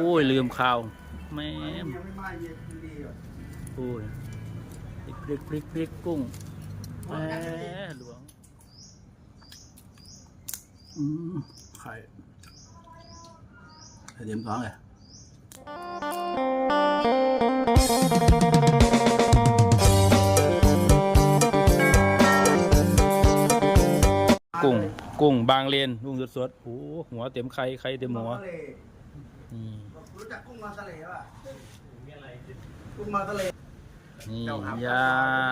โอ้ย ลืมข่าวแม่มยังไม่ไหม้เย็นดีอะโอ้ยพริกพริกพริกกุ้งแหมหลวงอืมไข่ไข่เต็มท้องเลยกุ้งกุ้งบางเลนกุ้งสดๆโอ้โหหัวเต็มไข่ไข่เต็มหัวทะเลนี่ รู้จักกุ้งมาทะเลป่ะกุ้งมาทะเล นี่ย่า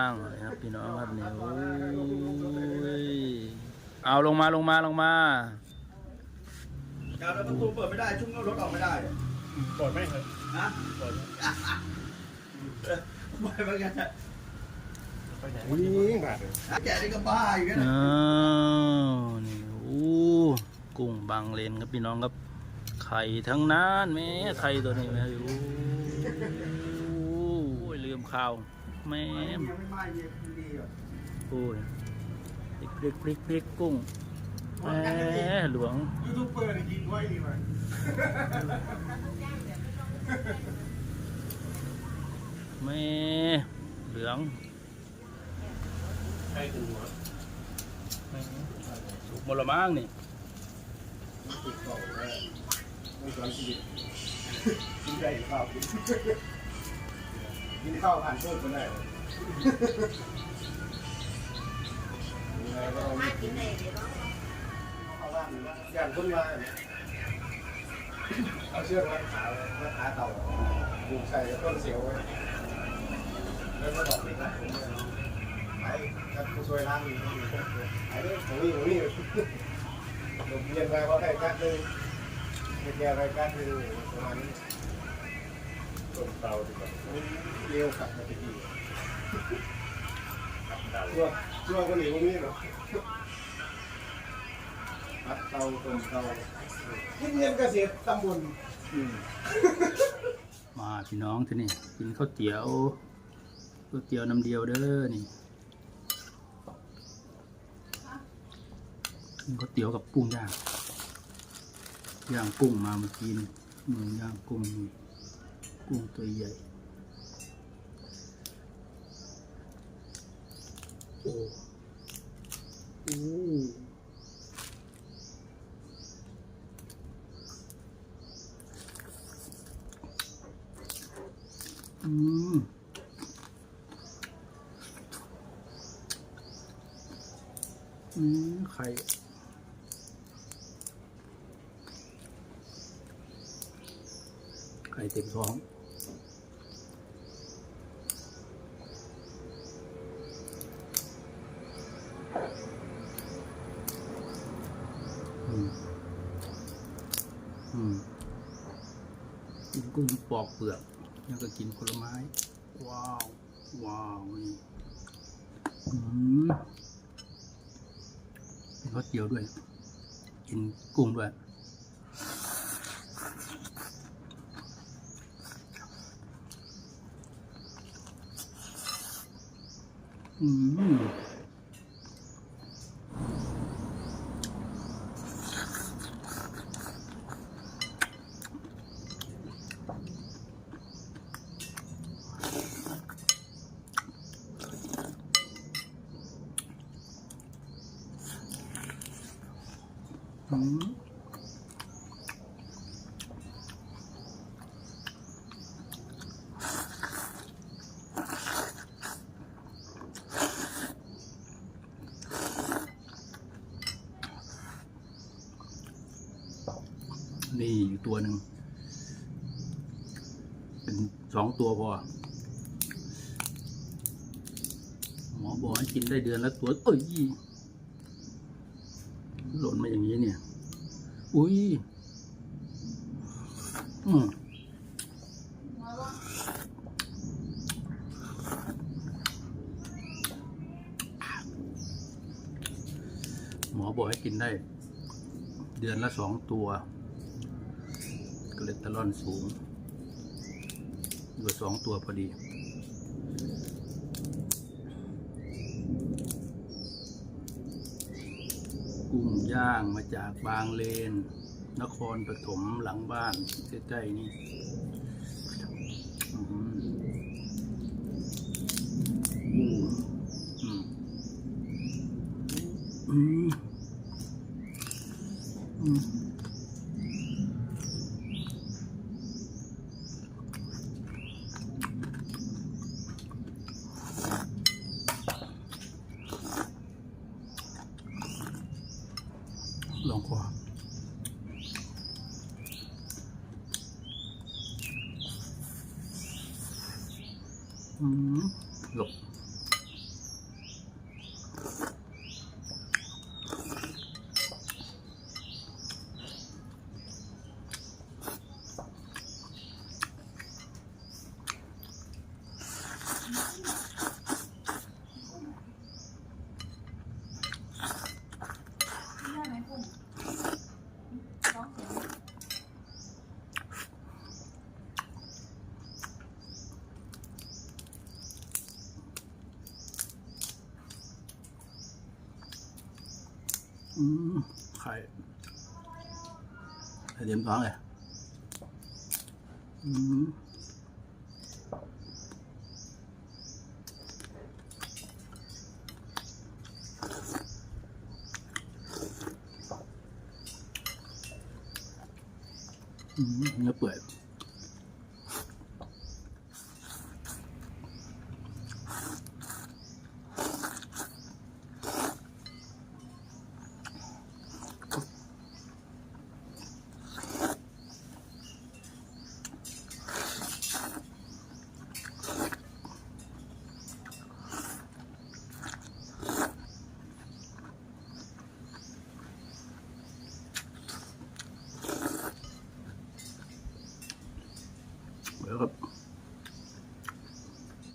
งนะครับพี่น้องครับนี่โอ้ยเอาลงมาลงมาลงมาเดี๋ยวเราประตูเปิดไม่ได้ ชุ่มก็รถออกไม่ได้ปลดไหมครับนะปลดไม่เหมือนกันนะนี่บาทเลยแกนี่ก็บ้าอยู่กันอ้าวนี่โอ้กุ้งบางเลนครับพี่น้องครับ ไข่ทั้งนั้นแม่ไข่ตัวนี้แม่โอ้โอ้ยลืมข่าวแม่ยังมไม่ไหม้เย็นดีอะโอ้ยพริกพริกพริกพริกกุ้งแหมหลวงยูทูบเบอร์นี่ยิงไว้ดีไหมแม่เหลืองใช่ถึงหัวสุกหมดและมั้งนี่ติดต่อแม่ ไม่สอนชีวิตกินไก่ข้าวกินกินข้าวผ่านโทษก็ได้ยังไงก็ไม่กินเข้าวบ้านอย่างคนมาเอาเชือกมัดขามัดขาเต่าผูกใส่ต้นเสียวไว้แล้วก็บอกเด็กนะไอ้จะช่วยล้างไอ้ตรงนี้ตรงนี้ลงเรียนไปเพราะได้การหนึ่ งเรียนไปการหนึ่งประมาณนี้ต้นเตาดีกว่าเลี้ยวกลับมาที่ช่วงช่วงคนหนีพวกนี้เนาะพัดเตาต้นเตาคิดเงินเกษตรตำบลมาพี่น้องที่นี่กินข้าวเตี๋ยวก๋วยเตี๋ยวน้ำเดียวเด้อนี่กินข้าวเตี๋ยวกับกุ้งย่าง ย่างกุ้งมาเมื่อกี้นี่อืมย่างกุ้งกุ้งตัวใหญ่โอ้โอ้อืมอืมไข่ ไข่เต็มท้องอืมอืมกินกุ้งปอกเปลือก แล้วก็กินผลไม้ ว้าว ว้าวนี่อืมเป็นข้าวเตี๋ยวด้วย กินกุ้งด้วย อืม นี่อยู่ตัวหนึ่ง เป็นสองตัวพอ หมอบอกให้กินได้เดือนละตัวเอ้ยหล่นมาอย่างนี้เนี่ย อุ้ย อืมหมอบอกให้กินได้ เดือนละสองตัว เลตเตอรอลสูงอยู่สองตัวพอดี กุ้งย่างมาจากบางเลน นครปฐมหลังบ้านใกล้ๆนี่อืมอืม อืมอืมลองคออืมหลบ ได้ไหมกุ้งร้องเสียง อืม ไข่ไข่เต็มท้องเลยอืมอืมเนื้อเปื่อย